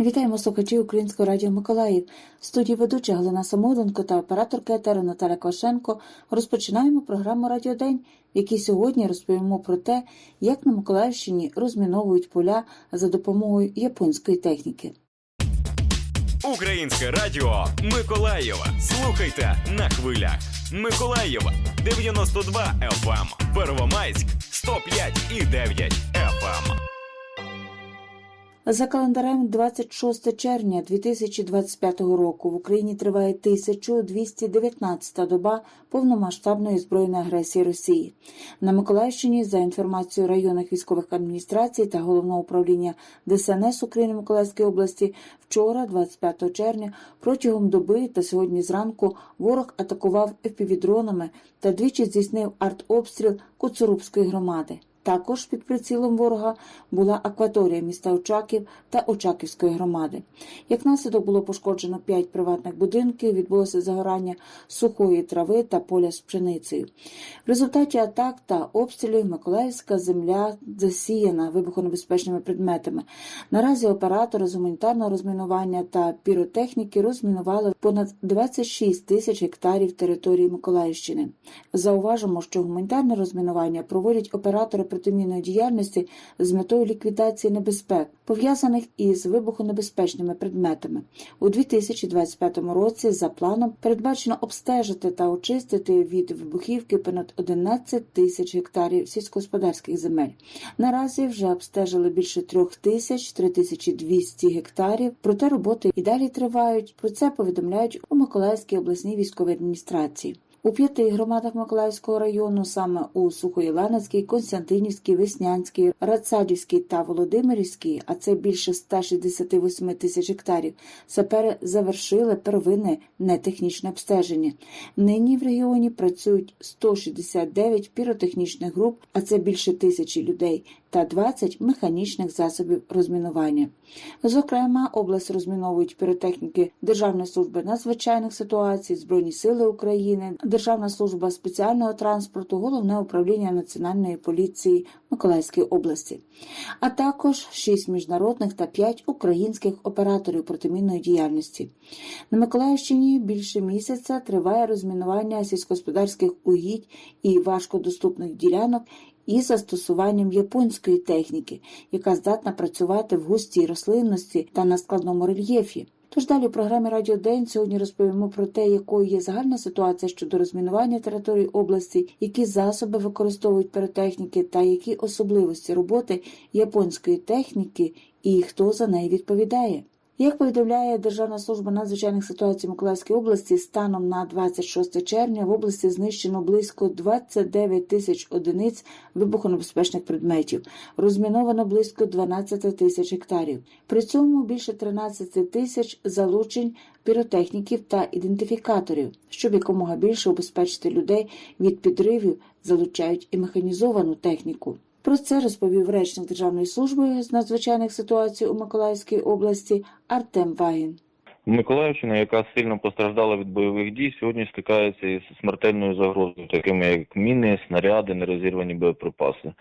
Вітаємо слухачів Українського радіо Миколаїв. В студії ведуча Галина Самоденко та операторка етеру Наталя Квашенко розпочинаємо програму Радіодень, в якій сьогодні розповімо про те, як на Миколаївщині розміновують поля за допомогою японської техніки. Українське радіо Миколаєва. Слухайте на хвилях. Миколаєва 92 FM. Первомайськ 105 і 9 FM. За календарем 26 червня 2025 року в Україні триває 1219-та доба повномасштабної збройної агресії Росії. На Миколаївщині, за інформацією районних військових адміністрацій та головного управління ДСНС України Миколаївської області, вчора, 25 червня, протягом доби та сьогодні зранку ворог атакував епівідронами та двічі здійснив артобстріл Куцурубської громади. Також під прицілом ворога була акваторія міста Очаків та Очаківської громади. Як наслідок було пошкоджено п'ять приватних будинків, відбулося загорання сухої трави та поля з пшеницею. В результаті атак та обстрілів Миколаївська земля засіяна вибухонебезпечними предметами. Наразі оператори з гуманітарного розмінування та піротехніки розмінували понад 26 тисяч гектарів території Миколаївщини. Зауважимо, що гуманітарне розмінування проводять оператори протимінної діяльності з метою ліквідації небезпек, пов'язаних із вибухонебезпечними предметами. У 2025 році за планом передбачено обстежити та очистити від вибухівки понад 11 тисяч гектарів сільськогосподарських земель. Наразі вже обстежили більше трьох тисяч 3200 гектарів. Проте роботи і далі тривають. Про це повідомляють у Миколаївській обласній військовій адміністрації. У п'яти громадах Миколаївського району, саме у Сухоєланецькій, Константинівській, Веснянській, Рацадівській та Володимирівській, а це більше 168 тисяч гектарів, сапери завершили первинне нетехнічне обстеження. Нині в регіоні працюють 169 піротехнічних груп, а це більше тисячі людей, та 20 механічних засобів розмінування. Зокрема, область розміновують піротехніки Державної служби надзвичайних ситуацій, Збройні сили України, Державна служба спеціального транспорту, Головне управління Національної поліції Миколаївської області, а також 6 міжнародних та 5 українських операторів протимінної діяльності. На Миколаївщині більше місяця триває розмінування сільськогосподарських угідь і важкодоступних ділянок із застосуванням японської техніки, яка здатна працювати в густій рослинності та на складному рельєфі. Тож далі в програмі Радіо День сьогодні розповімо про те, якою є загальна ситуація щодо розмінування території області, які засоби використовують піротехніки та які особливості роботи японської техніки і хто за неї відповідає. Як повідомляє Державна служба надзвичайних ситуацій Миколаївської області, станом на 26 червня в області знищено близько 29 тисяч одиниць вибухонебезпечних предметів, розміновано близько 12 тисяч гектарів. При цьому більше 13 тисяч залучень піротехніків та ідентифікаторів, щоб якомога більше убезпечити людей від підривів, залучають і механізовану техніку. Про це розповів речник Державної служби з надзвичайних ситуацій у Миколаївській області Артем Вагін. Миколаївщина, яка сильно постраждала від бойових дій, сьогодні стикається із смертельною загрозою, такими як міни, снаряди, нерозірвані боєприпаси.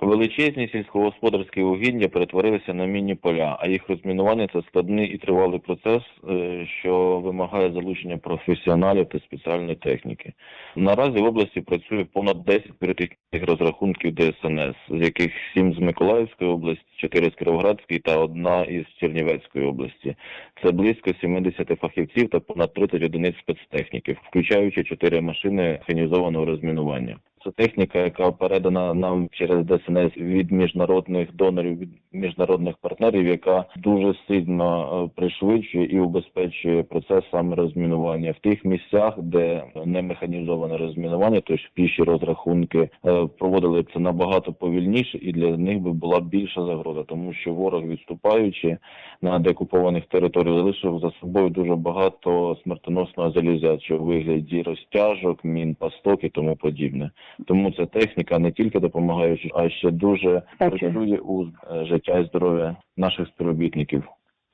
Величезні сільськогосподарські угіддя перетворилися на мінні поля, а їх розмінування це складний і тривалий процес, е, що вимагає залучення професіоналів та спеціальної техніки. Наразі в області працює понад 10 піротехнічних розрахунків ДСНС, з яких 7 з Миколаївської області, 4 з Кіровоградської та одна із Чернівецької області. Це близько 70 фахівців та понад 30 одиниць спецтехніки, включаючи 4 машини механізованого розмінування. Це техніка, яка передана нам через ДСНС від міжнародних донорів, від міжнародних партнерів, яка дуже сильно е, пришвидшує і убезпечує процес саме розмінування в тих місцях, де не механізоване розмінування, тобто піші розрахунки е, проводили це набагато повільніше, і для них би була більша загроза, тому що ворог відступаючи на деокупованих територіях, залишив за собою дуже багато смертоносного залізячого у вигляді розтяжок, мін, пасток і тому подібне. Тому ця техніка не тільки допомагає, а ще дуже працює у життя і здоров'я наших співробітників.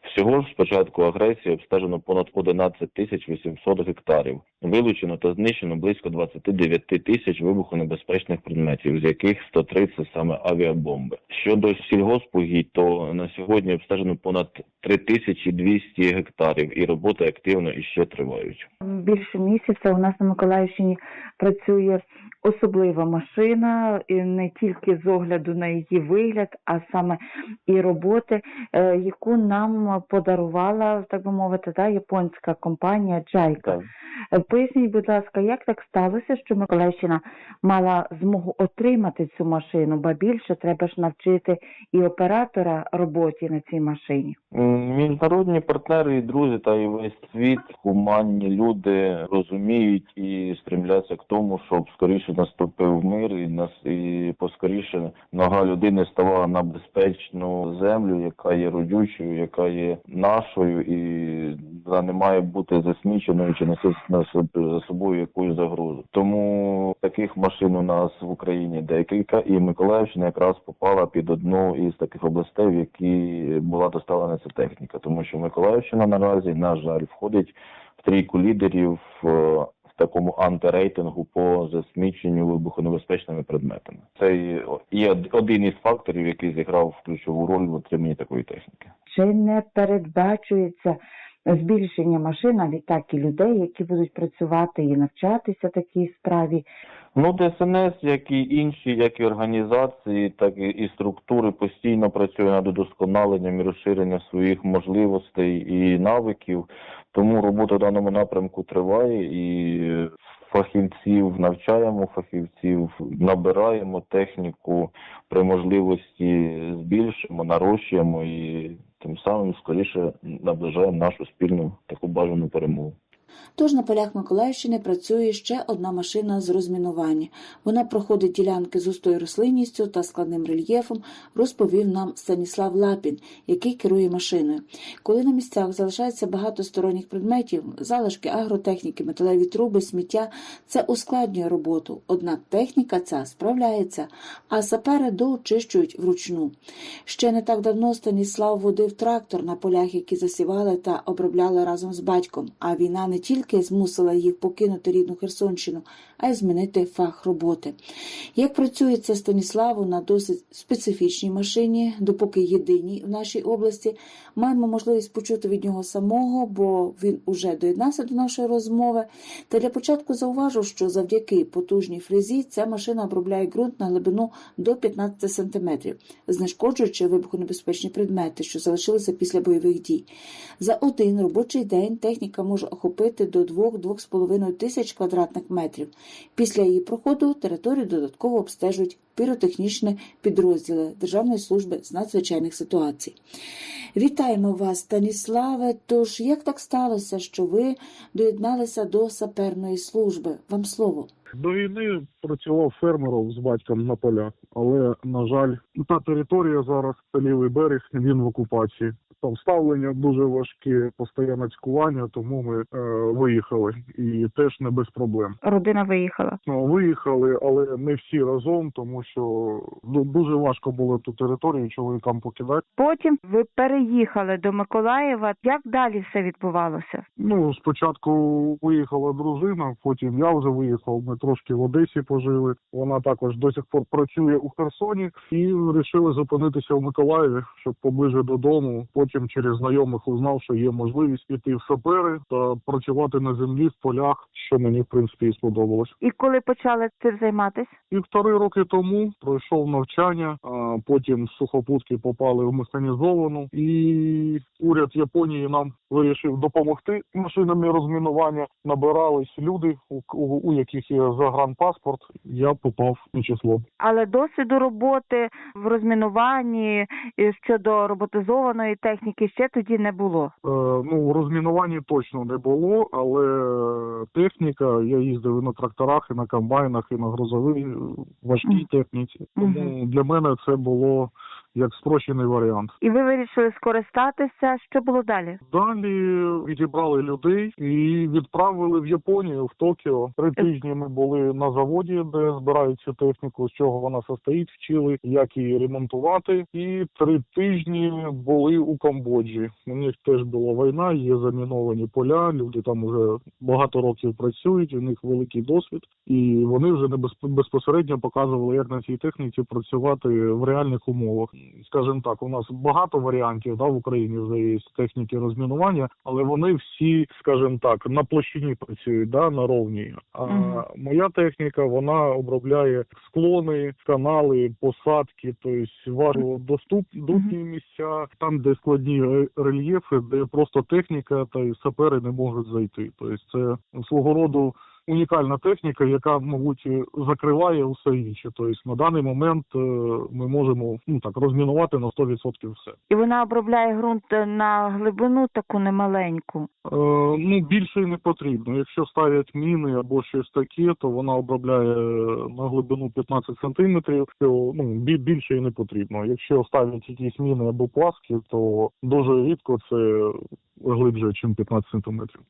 Всього ж з початку агресії обстежено понад 11 тисяч 800 гектарів. Вилучено та знищено близько 29 тисяч вибухонебезпечних предметів, з яких 103 – це саме авіабомби. Щодо сільгоспугідь, то на сьогодні обстежено понад 3200 гектарів, і роботи активно і ще тривають. Більше місяця у нас на Миколаївщині працює особлива машина, і не тільки з огляду на її вигляд, а саме і роботи, е, яку нам подарувала, так би мовити, да, японська компанія Джайка. Е, Поясніть, будь ласка, як так сталося, що Миколаївщина мала змогу отримати цю машину, ба більше треба ж навчити і оператора роботі на цій машині. Міжнародні партнери і друзі та і весь світ, гуманні люди розуміють і стремляться к тому, щоб скоріше наступив мир і нас і поскоріше нога людини ставала на безпечну землю, яка є родючою, яка є нашою, і вона не має бути засміченою чи носити за собою якусь загрозу. Тому таких машин у нас в Україні декілька, і Миколаївщина якраз попала під одну із таких областей, в які була доставлена ця техніка, тому що Миколаївщина наразі, на жаль, входить в трійку лідерів е, такому антирейтингу по засміченню вибухонебезпечними предметами. Це і один із факторів, який зіграв ключову роль в отриманні такої техніки. Чи не передбачується збільшення машин, а відтак і людей, які будуть працювати і навчатися такій справі? Ну, ДСНС, як і інші, як і організації, так і, і структури постійно працює над удосконаленням і розширенням своїх можливостей і навиків. Тому робота в даному напрямку триває і фахівців навчаємо, фахівців набираємо техніку при можливості збільшимо, нарощуємо і тим самим скоріше наближаємо нашу спільну таку бажану перемогу. Тож на полях Миколаївщини працює ще одна машина з розмінування. Вона проходить ділянки з густою рослинністю та складним рельєфом, розповів нам Станіслав Лапін, який керує машиною. Коли на місцях залишається багато сторонніх предметів, залишки агротехніки, металеві труби, сміття, це ускладнює роботу. Однак техніка ця справляється, а сапери доочищують вручну. Ще не так давно Станіслав водив трактор на полях, які засівали та обробляли разом з батьком, а війна не тільки змусила їх покинути рідну Херсонщину, а й змінити фах роботи. Як працює це Станіславу на досить специфічній машині, допоки єдиній в нашій області, маємо можливість почути від нього самого, бо він уже доєднався до нашої розмови. Та для початку зауважу, що завдяки потужній фрезі ця машина обробляє ґрунт на глибину до 15 см, знешкоджуючи вибухонебезпечні предмети, що залишилися після бойових дій. За один робочий день техніка може охопити до 2-2,5 тисяч квадратних метрів. Після її проходу територію додатково обстежують піротехнічні підрозділи Державної служби з надзвичайних ситуацій. Вітаємо вас, Станіславе. Тож як так сталося, що ви доєдналися до саперної служби? Вам слово. До війни працював фермером з батьком на полях, але на жаль, та територія зараз це лівий берег, він в окупації. Там ставлення дуже важке, постійне цькування, тому ми е, виїхали і теж не без проблем. Родина виїхала. Ну, виїхали, але не всі разом, тому що ду- дуже важко було ту територію чоловікам покидати. Потім ви переїхали до Миколаєва. Як далі все відбувалося? Ну, спочатку виїхала дружина, потім я вже виїхав. Ми трошки в Одесі пожили. Вона також до сих пор працює у Херсоні і вирішили зупинитися в Миколаєві, щоб поближе додому. Потім через знайомих узнав, що є можливість піти в сапери та працювати на землі в полях, що мені в принципі і сподобалось. І коли почали цим займатися? Півтори роки тому пройшов навчання, а потім сухопутки попали в механізовану, і уряд Японії нам вирішив допомогти машинами розмінування. Набирались люди, у, яких є загранпаспорт. Я попав у число. Але досвіду роботи в розмінуванні і щодо роботизованої техніки ще тоді не було. Е, ну, розмінування точно не було, але техніка, я їздив і на тракторах, і на комбайнах, і на грузовій е, важкій техніці. Тому для мене це було як спрощений варіант. І ви вирішили скористатися. Що було далі? Далі відібрали людей і відправили в Японію, в Токіо. Три тижні ми були на заводі, де збирають цю техніку, з чого вона состоїть, вчили, як її ремонтувати. І три тижні були у Камбоджі. У них теж була війна, є заміновані поля. Люди там вже багато років працюють. У них великий досвід, і вони вже не безп- безпосередньо показували, як на цій техніці працювати в реальних умовах. Скажімо так, у нас багато варіантів да, в Україні вже є техніки розмінування, але вони всі, скажімо так, на площині працюють, да, на ровній. А Мгм. моя техніка вона обробляє склони, канали, посадки, тобто доступ, доступні місця, там, де складні рельєфи, де просто техніка та й сапери не можуть зайти. Тобто це свого роду унікальна техніка, яка, мабуть, закриває усе інше. Тобто на даний момент е, ми можемо ну так розмінувати на 100% все. І вона обробляє ґрунт на глибину таку немаленьку. Е, ну більше не потрібно. Якщо ставлять міни або щось таке, то вона обробляє на глибину 15 сантиметрів. То ну бі- більше й не потрібно. Якщо ставлять якісь міни або пласки, то дуже рідко це глибше, ніж 15 сантиметрів.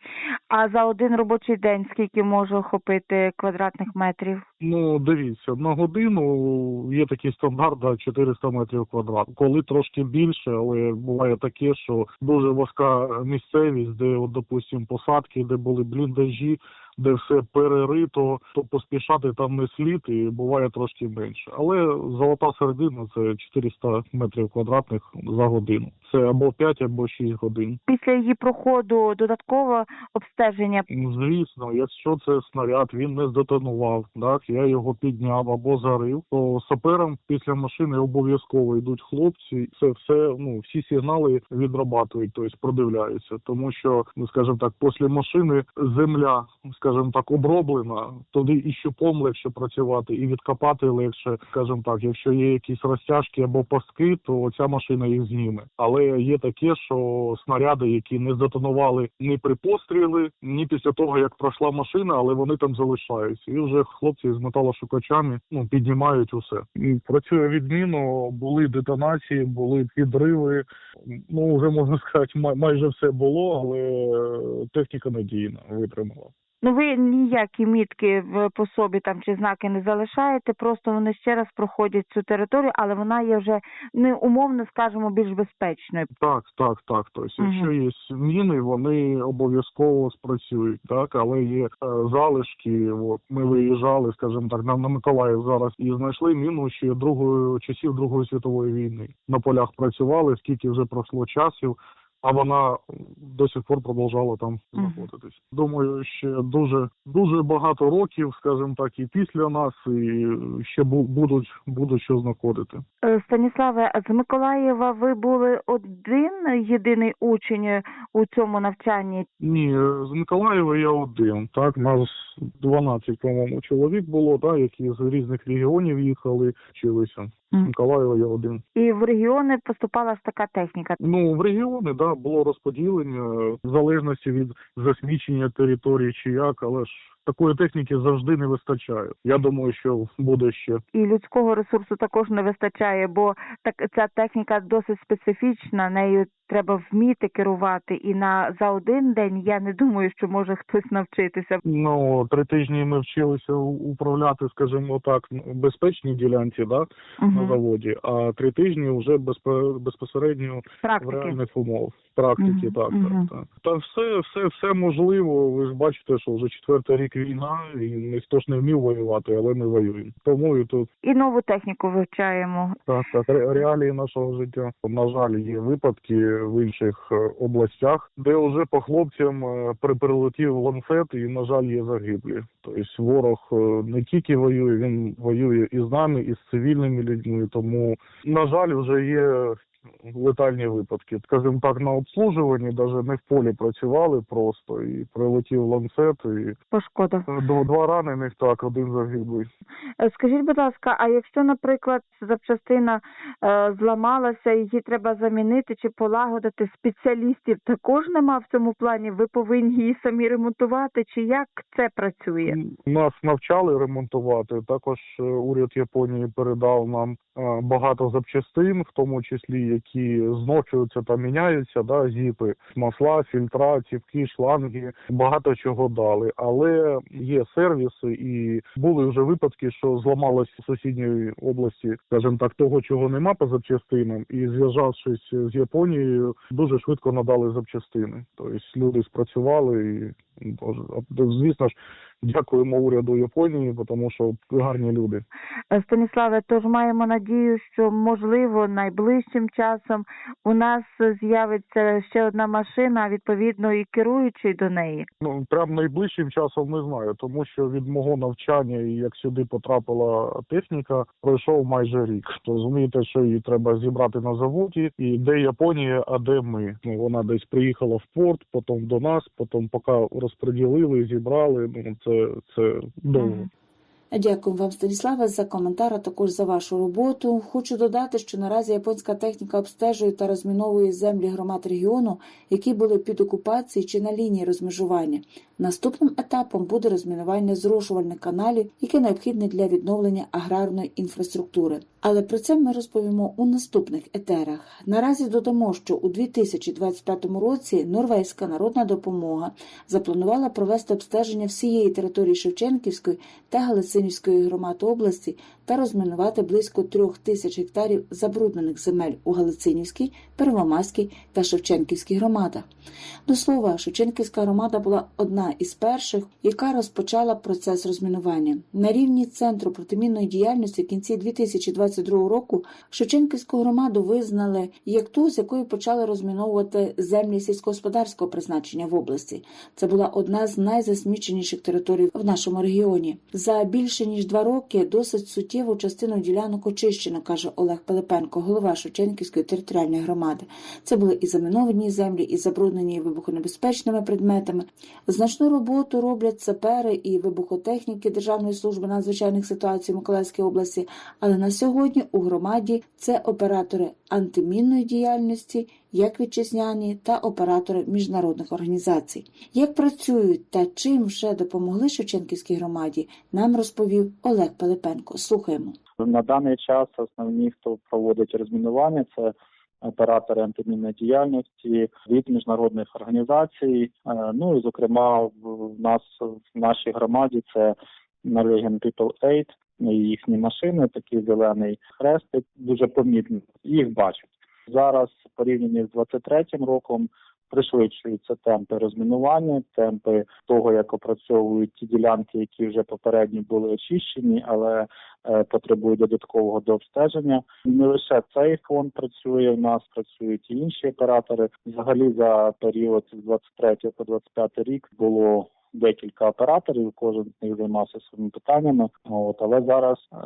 А за один робочий день скільки може охопити квадратних метрів? Ну, дивіться, на годину є такий стандарт да, 400 метрів квадрат. Коли трошки більше, але буває таке, що дуже важка місцевість, де, от, допустимо, посадки, де були бліндажі, де все перерито, то поспішати там не слід і буває трошки менше. Але золота середина це 400 метрів квадратних за годину. Це або 5, або 6 годин. Після її проходу додаткове обстеження. Ну, Звісно, якщо це снаряд, він не здетонував, так я його підняв або зарив, то саперам після машини обов'язково йдуть хлопці. Це все ну всі сигнали відрабатують, тобто продивляються. Тому що, ну скажімо так, після машини земля, скажімо так, оброблена, туди і щупом легше працювати, і відкопати легше, скажімо так, якщо є якісь розтяжки або пастки, то ця машина їх зніме. Але є таке, що снаряди, які не здетонували ні при пострілі, ні після того, як пройшла машина, але вони там залишаються. І вже хлопці з металошукачами ну піднімають усе. І Працює відмінно, були детонації, були підриви. Ну вже можна сказати, май- майже все було, але техніка надійна витримала. Ну ви ніякі мітки в по собі там чи знаки не залишаєте, просто вони ще раз проходять цю територію, але вона є вже не умовно, скажімо, більш безпечною. Так, так, так. Тобто, Мгм. якщо є міни, вони обов'язково спрацюють, так, але є е, залишки. От ми виїжджали, скажімо так, на, на Миколаїв зараз і знайшли міну ще другої часів Другої світової війни. На полях працювали, скільки вже пройшло часів. А вона до сих пор продовжала там знаходитись. Думаю, ще дуже дуже багато років, скажімо так, і після нас, і ще бу- будуть будуть що знаходити. Е, Станіславе, а з Миколаєва ви були один єдиний учень у цьому навчанні? Ні, з Миколаєва я один. Так, нас 12, по-моєму, чоловік було, так, які з різних регіонів їхали, вчилися. Миколаєва я один. І в регіони поступала ж така техніка. Ну, в регіони, да, було розподілення в залежності від засмічення території чи як, але ж такої техніки завжди не вистачає. Я думаю, що буде ще. І людського ресурсу також не вистачає, бо так ця техніка досить специфічна. Нею треба вміти керувати. І на за один день я не думаю, що може хтось навчитися. Ну, три тижні ми вчилися управляти, скажімо так, безпечній ділянці, да, на заводі, а три тижні вже безпе- безпосередньо в реальних умов, практики, Мгм, так, так, так. Та все, все, все можливо. Ви ж бачите, що вже четвертий рік війна, і ніхто ж не вмів воювати, але ми воюємо. Тому і тут І нову техніку вивчаємо. так, так, ре- реалії нашого життя. На жаль, є випадки в інших е, областях, де вже по хлопцям е, при прилетів ланцет, і на жаль, є загиблі. Тобто ворог е, не тільки воює, він воює і з нами, і з цивільними людьми. Тому на жаль, вже є летальні випадки. Скажімо так, на обслужуванні, навіть не в полі працювали просто, і прилетів ланцет, і По шкодах. дв- два ранених, так, один загиблий. Е, Скажіть, будь ласка, а якщо, наприклад, запчастина е, зламалася, її треба замінити чи полагодити, спеціалістів також нема в цьому плані? Ви повинні її самі ремонтувати, чи як це працює? Нас навчали ремонтувати. Також е, уряд Японії передав нам е, багато запчастин, в тому числі які зношуються та міняються, да, зіпи, масла, фільтра, цівки, шланги, багато чого дали. Але є сервіси, і були вже випадки, що зламалось в сусідній області, скажімо так, того, чого нема по запчастинам, і зв'язавшись з Японією, дуже швидко надали запчастини. Тобто люди спрацювали і звісно ж, дякуємо уряду Японії, тому що гарні люди. Станіславе, тож маємо надію, що можливо найближчим часом у нас з'явиться ще одна машина, відповідно і керуючий до неї. Ну прям найближчим часом не знаю, тому що від мого навчання і як сюди потрапила техніка, пройшов майже рік. То розумієте, що її треба зібрати на заводі, і де Японія, а де ми. Ну вона десь приїхала в порт, потім до нас, потім поки розподілили, зібрали. Ну це це довго. Дякую вам, Станіславе, за коментар, а також за вашу роботу. Хочу додати, що наразі японська техніка обстежує та розміновує землі громад регіону, які були під окупацією чи на лінії розмежування. Наступним етапом буде розмінування зрошувальних каналів, які необхідні для відновлення аграрної інфраструктури. Але про це ми розповімо у наступних етерах. Наразі додамо, що у 2025 році Норвезька народна допомога запланувала провести обстеження всієї території Шевченківської та Галицинівської громад області та розмінувати близько трьох тисяч гектарів забруднених земель у Галицинівській, Первомайській та Шевченківській громадах. До слова, Шевченківська громада була одна із перших, яка розпочала процес розмінування. На рівні центру протимінної діяльності в кінці 2022 року Шевченківську громаду визнали як ту, з якої почали розміновувати землі сільськогосподарського призначення в області. Це була одна з найзасміченіших територій в нашому регіоні. За більше ніж два роки досить суттєву частину ділянок очищено, каже Олег Пилипенко, голова Шевченківської територіальної громади. Це були і заміновані землі, і забруднені вибухонебезпечними предметами. Значну роботу роблять сапери і вибухотехніки Державної служби надзвичайних ситуацій Миколаївської області. Але на сьогодні у громаді це оператори антимінної діяльності, як вітчизняні та оператори міжнародних організацій. Як працюють та чим вже допомогли Шевченківській громаді, нам розповів Олег Пилипенко. Слухаємо. На даний час основні, хто проводить розмінування, це оператори антимінної діяльності від міжнародних організацій. Е, Ну і зокрема, в нас в нашій громаді це Norwegian People Aid, їхні машини, такий зелений хрестик, дуже помітно. Їх бачать зараз. Порівняно з 23-м роком пришвидшуються темпи розмінування, темпи того, як опрацьовують ті ділянки, які вже попередньо були очищені, але е, потребують додаткового дообстеження. Не лише цей фонд працює, у нас працюють і інші оператори. Взагалі за період з 23 по 25 рік було декілька операторів, кожен з них займався своїми питаннями. От але зараз е,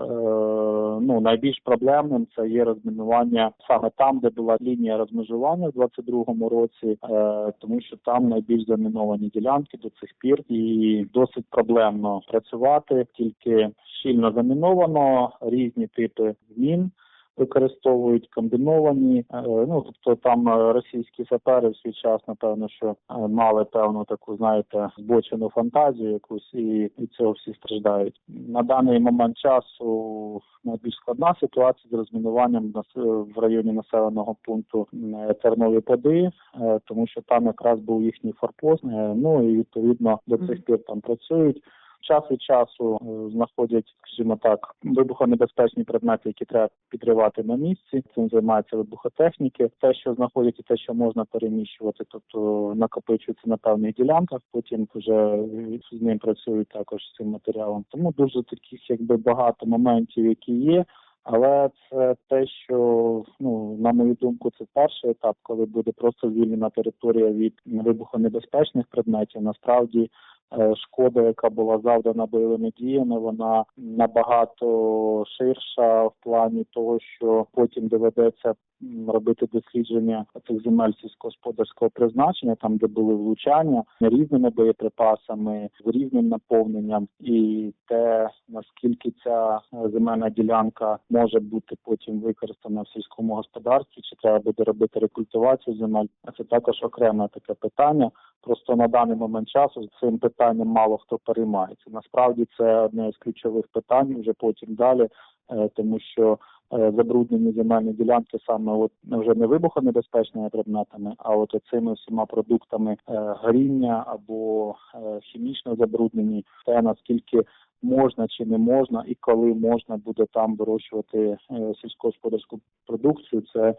ну найбільш проблемним це є розмінування саме там, де була лінія розмежування в 22-му році, е, тому що там найбільш заміновані ділянки до цих пір, і досить проблемно працювати, тільки щільно заміновано різні типи змін використовують комбіновані. Е, Ну тобто там е, російські сапери в свій час, напевно, що е, мали певну таку, знаєте, збочену фантазію якусь, і від цього всі страждають. На даний момент часу найбільш складна ситуація з розмінуванням в районі населеного пункту Тернові Поди, тому що там якраз був їхній форпост. Ну і відповідно до цих пір там працюють час від часу е, знаходять, скажімо так, вибухонебезпечні предмети, які треба підривати на місці. Цим займаються вибухотехніки. Те, що знаходять, і те, що можна переміщувати, тобто накопичується на певних ділянках. Потім вже з ним працюють також з цим матеріалом. Тому дуже таких, якби багато моментів, які є. Але це те, що ну на мою думку, це перший етап, коли буде просто звільнена територія від вибухонебезпечних предметів. Насправді шкода, яка була завдана бойовими діями, вона набагато ширша в плані того, що потім доведеться робити дослідження цих земель сільськогосподарського призначення, там де були влучання різними боєприпасами, з різним наповненням, і те наскільки ця е, земельна ділянка може бути потім використана в сільському господарстві, чи треба буде робити рекультивацію земель, це також окреме таке питання. Просто на даний момент часу цим питанням мало хто переймається. Насправді це одне з ключових питань вже потім далі, е, тому що е, забруднені земельні ділянки саме от вже не вибухонебезпечними предметами, а от цими всіма продуктами е, горіння або хімічно забруднені, те наскільки можна чи не можна, і коли можна буде там вирощувати сільськогосподарську продукцію, це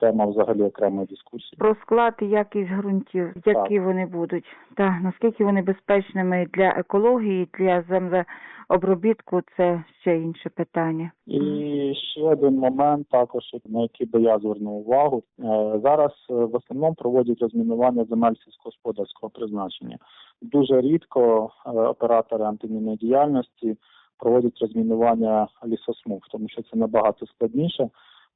тема взагалі окремої дискусії. Про склад і якість ґрунтів, які вони будуть, та наскільки вони безпечними для екології, для землеобробітку, це ще інше питання. І ще один момент, також на який би я звернув увагу. Е, Зараз е, в основному проводять розмінування земель сільськогосподарського призначення. Дуже рідко е, оператори антимінної діяльності проводять розмінування лісосмуг, тому що це набагато складніше.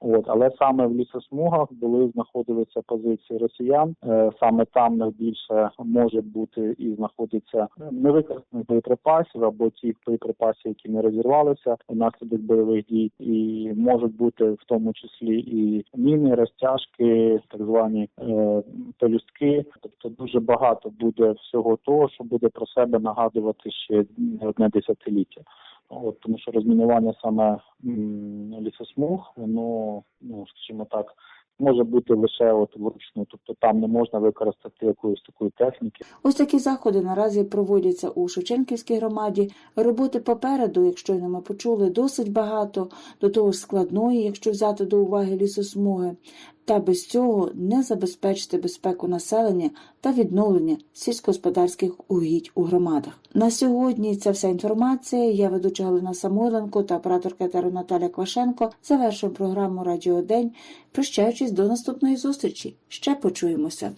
От, але саме в лісосмугах були знаходилися позиції росіян. Е, саме там найбільше може бути і знаходиться невикористаних боєприпасів або ті боєприпаси, які не розірвалися внаслідок бойових дій, і можуть бути в тому числі і міни, розтяжки, так звані е, пелюстки. Тобто дуже багато буде всього того, що буде про себе нагадувати ще не одне десятиліття. От тому що розмінування саме лісосмуг, воно ну скажімо так. Може бути лише от вручну, тобто там не можна використати якоїсь такої техніки. Ось такі заходи наразі проводяться у Шевченківській громаді. Роботи попереду, як щойно ми почули, досить багато, до того складної, якщо взяти до уваги лісосмуги. Та без цього не забезпечити безпеку населення та відновлення сільськогосподарських угідь у громадах. На сьогодні це вся інформація. Я ведуча Галина Самойленко та операторка етеру Наталя Квашенко. Завершуємо програму Радіо День, прощаючись до наступної зустрічі. Ще почуємося.